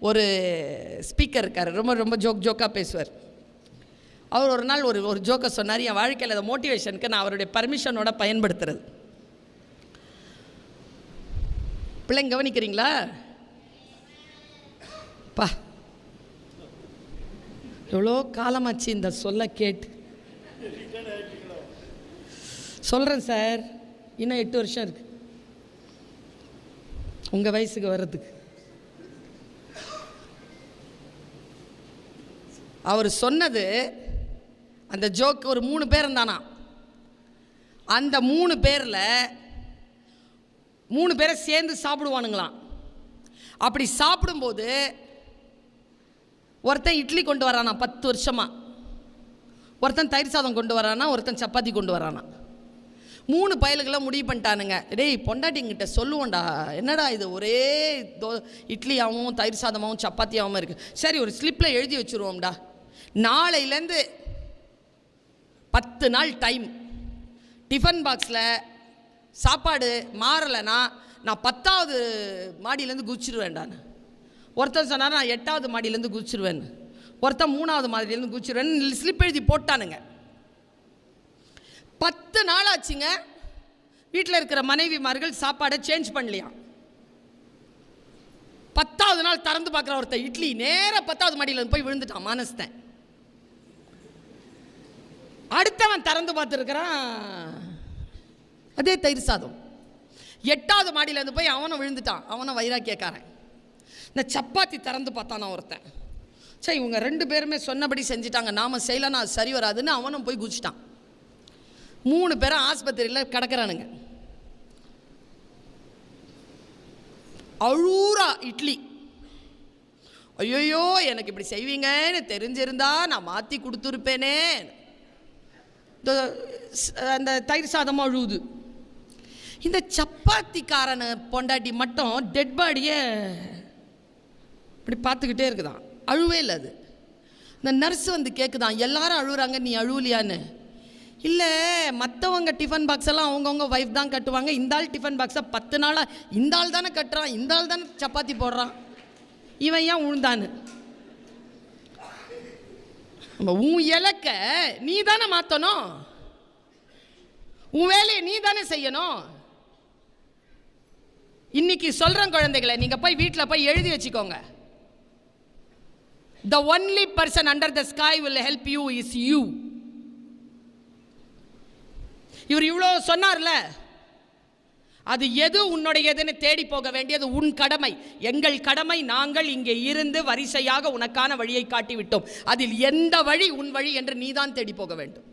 ஒரு ஸ்பீக்கர் இருக்கார். ரொம்ப ரொம்ப ஜோக் ஜோக்காக பேசுவார். அவர் ஒரு நாள் ஒரு ஒரு ஜோக்கை சொன்னார் என் வாழ்க்கையில் அதை மோட்டிவேஷனுக்கு நான் அவருடைய பர்மிஷனோட பயன்படுத்துறது. பிள்ளைங்க கவனிக்கிறீங்களா? பா. எவ்வளோ காலமாச்சு இந்த சொல்ல கேட்டு. சொல்கிறேன் சார். இன்னும் எட்டு வருஷம் இருக்கு. உங்கள் வயசுக்கு வர்றதுக்கு. அவர் சொன்னது அந்த ஜோக்கு ஒரு மூணு பேர் இருந்தானா? அந்த மூணு பேரில் மூணு பேரை சேர்ந்து சாப்பிடுவானுங்களாம். அப்படி சாப்பிடும்போது ஒருத்தன் இட்லி கொண்டு வரானா பத்து வருஷமாக ஒருத்தன் தயிர் சாதம் கொண்டு வரானா ஒருத்தன் சப்பாத்தி கொண்டு வரானா? மூணு பயலுக்கெல்லாம் முடிவு பண்ணிட்டானுங்க. டேய் பொண்டாட்டிங்கிட்ட சொல்லுவோம்டா என்னடா இது ஒரே தோ இட்லியாகவும் தயிர் சாதமாகவும் சப்பாத்தியாகவும் இருக்குது சரி ஒரு ஸ்லிப்பில் எழுதி வச்சுருவோம்டா. நாளையிலேருந்து பத்து நாள் டைம் டிஃபன் பாக்ஸில் சாப்பாடு மாறலைன்னா நான் பத்தாவது மாடியிலேருந்து குதிச்சிருவேன்டான்னு ஒருத்தன் சொன்னார் நான் எட்டாவது மாடியிலேருந்து குதிச்சிருவேன்னு ஒருத்தன் மூணாவது மாடியிலேருந்து குதிச்சிருவேன்னு ஸ்லிப் எழுதி போட்டானுங்க. பத்து நாள் ஆச்சுங்க. வீட்டில் இருக்கிற மனைவிமார்கள் சாப்பாடை சேஞ்ச் பண்ணலையா பத்தாவது நாள் திறந்து பார்க்குற ஒருத்தன் இட்லி நேராக பத்தாவது மாடியில் போய் விழுந்துட்டான் மானஸ்தன். அடுத்தவன் திறந்து பார்த்துருக்கிறான். அதே தயிர் சாதம். எட்டாவது மாடியிலேருந்து போய் அவனும் விழுந்துட்டான். அவனும் வைராக்கியக்காரன். இந்த சப்பாத்தி திறந்து பார்த்தானா ஒருத்தன். சரி இவங்க ரெண்டு பேருமே சொன்னபடி செஞ்சிட்டாங்க. நாம செய்யலைன்னா அது சரி வராதுன்னு அவனும் போய் குதிச்சிட்டான். மூணு பேரும் ஆஸ்பத்திரியில் கிடக்கிறானுங்க. அழூரா இட்லி. ஐயோயோ எனக்கு இப்படி செய்வீங்கன்னு தெரிஞ்சிருந்தா நான் மாற்றி கொடுத்துருப்பேனே. அந்த தயிர் சாதமும் அழுவுது. இந்த சப்பாத்திக்காரன பொண்டாட்டி மட்டும் டெட் பாடியை இப்படி பார்த்துக்கிட்டே இருக்குதான். அழுவே இல்லை அது. இந்த நர்ஸ் வந்து கேட்குதான் எல்லாரும் அழுகுறாங்க நீ அழுவலியான்னு? இல்லை மற்றவங்க டிஃபன் பாக்ஸ் எல்லாம் அவங்கவுங்க ஒய்ஃப் தான் கட்டுவாங்க. இந்த ஆள் டிஃபன் பாக்ஸை பத்து நாளாக இந்த ஆள் தானே கட்டுறான் இந்த ஆள் தானே சப்பாத்தி போடுறான். இவன் ஏன் உழுந்தான்னு? நம்ம உன் இலக்க நீ தானே மாற்றணும் உன் வேலையை நீ தானே செய்யணும். இன்னைக்கு சொல்கிறேன் குழந்தைகளை நீங்கள் போய் வீட்டில் போய் எழுதி வச்சுக்கோங்க. The only person under the sky will help you is you இவர் இவ்வளோ சொன்னார்ல அது எது உன்னுடையதுன்னு தேடி போக வேண்டியது உன் கடமை. எங்கள் கடமை நாங்கள் இங்கே இருந்து வரிசையாக உனக்கான வழியை காட்டிவிட்டோம். அதில் எந்த வழி உன் வழி என்று நீதான் தேடி போக வேண்டும்.